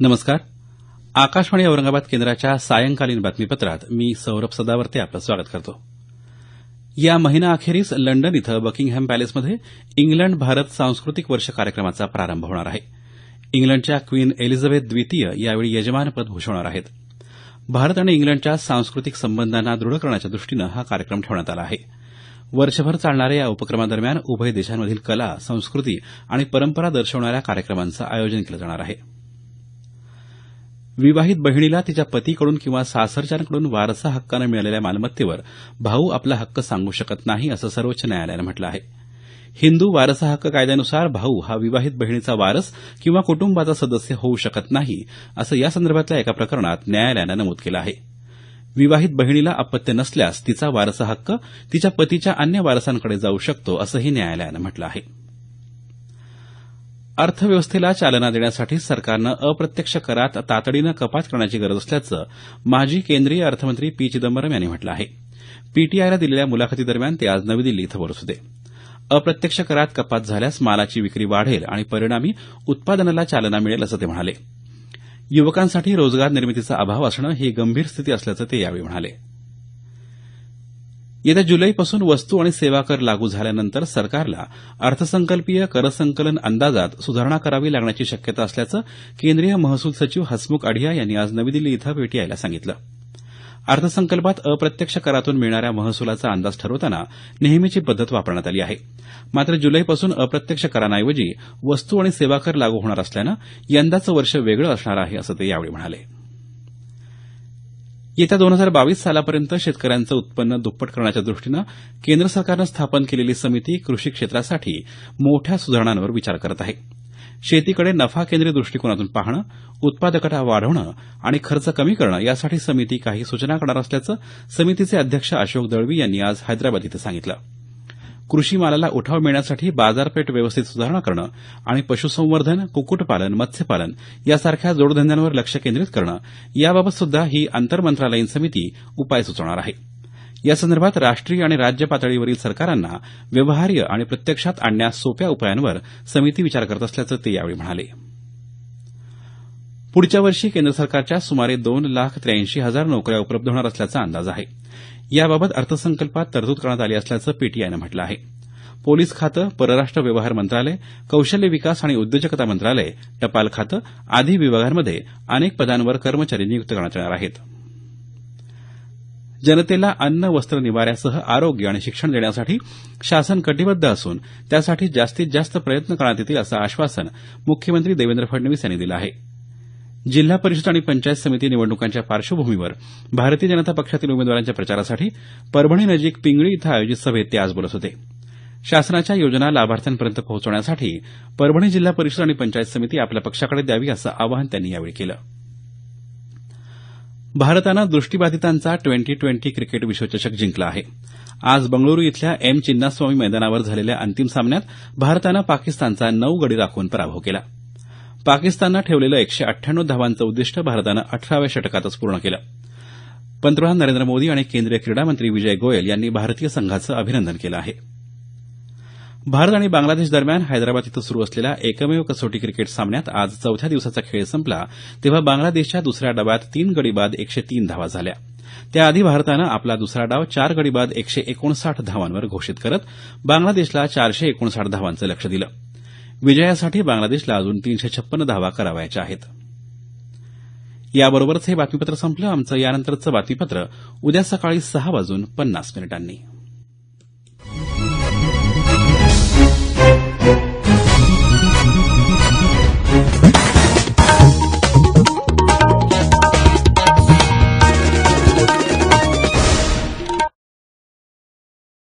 नमस्कार. आकाशवाणी औरंगाबाद केंद्राच्या सायंकालीन बातमीपत्रात मी सौरभ सदावर्ते आपलं स्वागत करतो. या महिनाअखेरीस लंडन इथं बकिंगहॅम पॅलेसमध्ये इंग्लंड भारत सांस्कृतिक वर्ष कार्यक्रमाचा प्रारंभ होणार आहे. इंग्लंडच्या क्वीन एलिझाबेथ द्वितीय यावेळी यजमानपद भूषवणार आहेत. भारत आणि इंग्लंडच्या सांस्कृतिक संबंधांना दृढ करण्याच्या दृष्टीनं हा कार्यक्रम ठेवण्यात आला आहे. वर्षभर चालणाऱ्या या उपक्रमादरम्यान उभय देशांमधील कला संस्कृती आणि परंपरा दर्शवणाऱ्या कार्यक्रमांचं आयोजन केलं जाणार आहे. विवाहित बहिणीला तिच्या पतीकडून किंवा सासरच्यांकडून वारसा हक्कानं मिळालेल्या मालमत्तेवर भाऊ आपला हक्क सांगू शकत नाही असं सर्वोच्च न्यायालयानं म्हटलं आहे. हिंदू वारसा हक्क कायद्यानुसार भाऊ हा विवाहित बहिणीचा वारस किंवा कुटुंबाचा सदस्य होऊ शकत नाही असं यासंदर्भातल्या एका प्रकरणात न्यायालयानं नमूद केलं आहे. विवाहित बहिणीला अपत्य नसल्यास तिचा वारसा हक्क तिच्या पतीच्या अन्य वारसांकडे जाऊ शकतो असंही न्यायालयानं म्हटलं आहे. अर्थव्यवस्थेला चालना देण्यासाठी सरकारनं अप्रत्यक्ष करात तातडीनं कपात करण्याची गरज असल्याचं माजी केंद्रीय अर्थमंत्री पी चिदंबरम यांनी म्हटलं आहे. पीटीआयला दिलेल्या मुलाखतीदरम्यान ते आज नवी दिल्ली इथं बोलत होते. अप्रत्यक्ष करात कपात झाल्यास मालाची विक्री वाढेल आणि परिणामी उत्पादनाला चालना मिळेल असं ते म्हणाले. युवकांसाठी रोजगार निर्मितीचा अभाव असणं ही गंभीर स्थिती असल्याचं ते यावेळी म्हणाले. येत्या जुलैपासून वस्तू आणि सेवा कर लागू झाल्यानंतर सरकारला अर्थसंकल्पीय करसंकलन अंदाजात सुधारणा करावी लागण्याची शक्यता असल्याचं केंद्रीय महसूल सचिव हसमुख अढिया यांनी आज नवी दिल्ली इथं पीटीआयला सांगितलं. अर्थसंकल्पात अप्रत्यक्ष करातून मिळणाऱ्या महसुलाचा अंदाज ठरवताना नेहमीची पद्धत वापरण्यात आली आहे. मात्र जुलैपासून अप्रत्यक्ष करांऐवजी वस्तू आणि सेवा कर लागू होणार असल्यानं यंदाचं वर्ष वेगळं असणार आहे असं ते यावेळी म्हणाले. येत्या दोन हजार बावीस सालापर्यंत शेतकऱ्यांचं उत्पन्न दुप्पट करण्याच्या दृष्टीनं केंद्र सरकारनं स्थापन केलेली समिती कृषी क्षेत्रासाठी मोठ्या सुधारणांवर विचार करत आहे. शेतीकडे नफा केंद्रीय दृष्टिकोनातून पाहणं उत्पादकता वाढवणं आणि खर्च कमी करणं यासाठी समिती काही सूचना करणार असल्याचं समितीचे अध्यक्ष अशोक दळवी यांनी आज हैदराबाद इथं सांगितलं. कृषी मालाला उठाव मिळण्यासाठी बाजारपेठ व्यवस्थित सुधारणा करणं आणि पशुसंवर्धन कुक्कुटपालन मत्स्यपालन यासारख्या जोडधंद्यांवर लक्ष केंद्रित करणं याबाबत सुद्धा ही आंतरमंत्रालयीन समिती उपाय सुचवणार आहे. यासंदर्भात राष्ट्रीय आणि राज्य पातळीवरील सरकारांना व्यवहार्य आणि प्रत्यक्षात आणण्यास सोप्या उपायांवर समिती विचार करत असल्याचं ते यावेळी म्हणाले. पुढच्या वर्षी केंद्र सरकारच्या सुमारे दोन लाख त्र्याऐंशी हजार नोकऱ्या उपलब्ध होणार असल्याचा अंदाज आहे. याबाबत अर्थसंकल्पात तरतूद करण्यात आली असल्याचं पीटीआयनं म्हटलं आहे. पोलीस खातं परराष्ट्र व्यवहार मंत्रालय कौशल्य विकास आणि उद्योजकता मंत्रालय टपाल खातं आदी विभागांमध्ये अनेक पदांवर कर्मचारी नियुक्त करण्यात येणार आहेत. जनतेला अन्न वस्त्र निवाऱ्यासह आरोग्य आणि शिक्षण देण्यासाठी शासन कटिबद्ध असून त्यासाठी जास्तीत जास्त प्रयत्न करण्यात येतील असं आश्वासन मुख्यमंत्री देवेंद्र फडणवीस यांनी दिलं आहे. जिल्हा परिषद आणि पंचायत समिती निवडणुकांच्या पार्श्वभूमीवर भारतीय जनता पक्षातील उमेदवारांच्या प्रचारासाठी परभणी नजीक पिंगळी इथं आयोजित सभेत ते आज बोलत होते. शासनाच्या योजना लाभार्थ्यांपर्यंत पोहोचवण्यासाठी परभणी जिल्हा परिषद आणि पंचायत समिती आपल्या पक्षाकडे द्यावी असं आवाहन त्यांनी यावेळी केलं. भारतानं दृष्टीबाधितांचा ट्वेंटी ट्वेंटी क्रिकेट विश्वचषक जिंकला आहे. आज बंगळुरू इथल्या एम चिन्नास्वामी मैदानावर झालेल्या अंतिम सामन्यात भारतानं पाकिस्तानचा नऊ गडी राखून पराभव केला. पाकिस्ताननं ठेवलेलं एकशे अठ्ठ्याण्णव धावांचं उद्दिष्ट भारतानं अठराव्या षटकातच पूर्ण केलं. पंतप्रधान नरेंद्र मोदी आणि केंद्रीय क्रीडा मंत्री विजय गोयल यांनी भारतीय संघाचं अभिनंदन केलं आहे. भारत आणि बांगलादेश दरम्यान हैदराबाद इथं सुरू असलेल्या एकमेव कसोटी क्रिकेट सामन्यात आज चौथ्या दिवसाचा खेळ संपला तेव्हा बांगलादेशच्या दुसऱ्या डावात तीन गडी बाद एकशे तीन धावा झाल्या. त्याआधी भारतानं आपला दुसरा डाव चार गडी बाद एकशे एकोणसाठ धावांवर घोषित करत बांगलादेशला चारशे एकोणसाठ धावांचं लक्ष दिलं. विजयासाठी बांगलादेशला अजून तीनशे छप्पन्न धावा करावायच्या आहेत. याबरोबरच हे बातमीपत्र संपलं. आमचं यानंतरचं बातमीपत्र उद्या सकाळी सहा वाजून पन्नास मिनिटांनी.